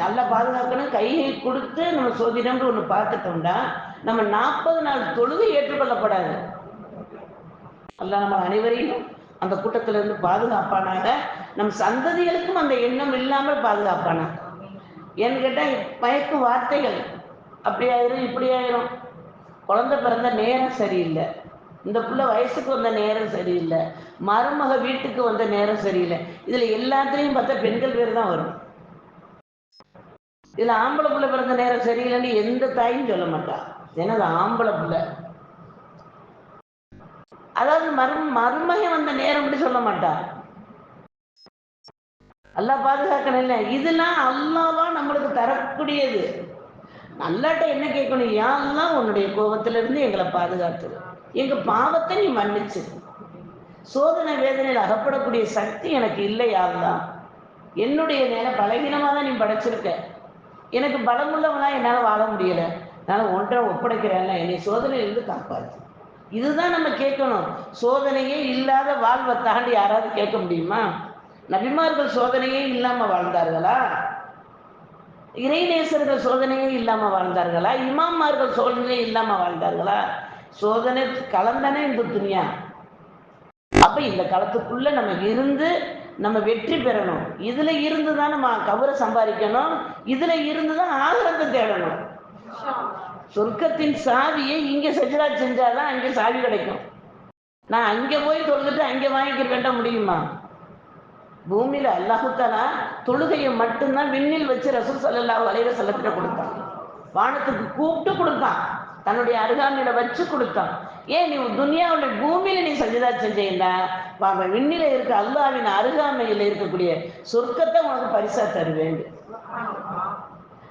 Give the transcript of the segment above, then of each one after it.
நல்லா பாதுகாக்கணும் கையை கொடுத்து நம்ம சோதிடம்னு ஒன்று பார்த்துட்டோம்னா நம்ம நாற்பது நாள் தொழுகை ஏற்றுக்கொள்ளப்படாது. அல்ல நம்ம அனைவரையும் அந்த கூட்டத்திலிருந்து பாதுகாப்பானாக நம் சந்ததிகளுக்கும் அந்த எண்ணம் இல்லாமல் பாதுகாப்பானாங்க ஏன்னு கேட்டால் பயக்கும் வார்த்தைகள் அப்படி ஆயிரும் இப்படி ஆயிரும். குழந்தை பிறந்த நேரம் சரியில்லை. இந்த புள்ள வயசுக்கு வந்த நேரம் சரியில்லை. மருமக வீட்டுக்கு வந்த நேரம் சரியில்லை. இதுல எல்லாத்துலேயும் பார்த்தா பெண்கள் பேர் தான் வரும். இதுல ஆம்பளை புள்ள பிறந்த நேரம் சரியில்லைன்னு எந்த தாயும் சொல்ல மாட்டா. ஏன்னா அது ஆம்பளை புள்ள. அதாவது மரு மருமகன் வந்த நேரம் அப்படி சொல்ல மாட்டா. அல்லா பாதுகாக்கணும் இல்லை. இதெல்லாம் அல்லாவா நம்மளுக்கு தரக்கூடியது. நல்லாட்ட என்ன கேட்கணும்? யாரெல்லாம் உன்னுடைய கோபத்திலிருந்து எங்களை பாதுகாத்து எங்க பாவத்தை நீ மன்னிச்சு. சோதனை வேதனையில் அகப்படக்கூடிய சக்தி எனக்கு இல்லை யாரெல்லாம் என்னுடைய நேரம் பலவீனமாக தான் நீ படைச்சிருக்க. எனக்கு பலமுள்ளவனா என்னால் வாழ முடியல. நான் ஒன்றை ஒப்படைக்கிறேன்ல. என்னை சோதனையிலிருந்து காப்பாற்று. இதுதான் நம்ம கேட்கணும். சோதனையே இல்லாத வாழ்வை தாண்டி யாராவது கேட்க முடியுமா? நபிமார்கள் சோதனையே இல்லாமல் வாழ்ந்தார்களா? இறைநேசர்கள் சோதனையே இல்லாமல் வாழ்ந்தார்களா? இமாமார்கள் சோதனையே இல்லாமல் வாழ்ந்தார்களா? சோதனை கலந்தானே இந்த துணியா அப்ப இந்த காலத்துக்குள்ள நம்ம இருந்து நம்ம வெற்றி பெறணும். இதுல இருந்து தான் நம்ம கவரை சம்பாதிக்கணும். இதுல இருந்து தான் ஆதரத்தை தேடணும். சொர்க்கத்தின் சாவியை இங்க சஜிதா செஞ்சாதான் அங்க சாவி கிடைக்கும். நான் அங்க போய் தொழுதுட்டு அங்க வாங்கிக்க வேண்டாம் முடியுமா? பூமியில அல்லாஹுத்தாலா தொழுகையை மட்டும்தான் விண்ணில் வச்சு ரசூல் சல்லல்லாஹு அலைஹி செல்லத்திட்ட கொடுத்தான். வானத்துக்கு கூப்பிட்டு கொடுத்தான். தன்னுடைய அருகாமையில வச்சு கொடுத்தான். ஏன் நீ துனியாவுல பூமியில நீ சஜிதா செஞ்சீங்கன்னா அவன் விண்ணில இருக்க அல்லாவின் அருகாமையில இருக்கக்கூடிய சொர்க்கத்தை உனக்கு பரிசா தருவேன்.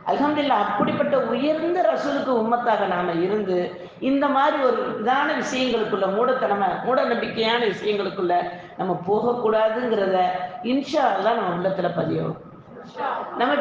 அல்ஹம்துலில்லா அப்படிப்பட்ட உயர்ந்த ரசூலுக்கு உம்மத்தாக நாம இருந்து இந்த மாதிரி ஒரு இதான விஷயங்களுக்குள்ள மூடத்தனம மூட நம்பிக்கையான விஷயங்களுக்குள்ள நம்ம போகக்கூடாதுங்கிறத இன்ஷா எல்லாம் நம்ம உள்ளத்துல பதியும் நம்ம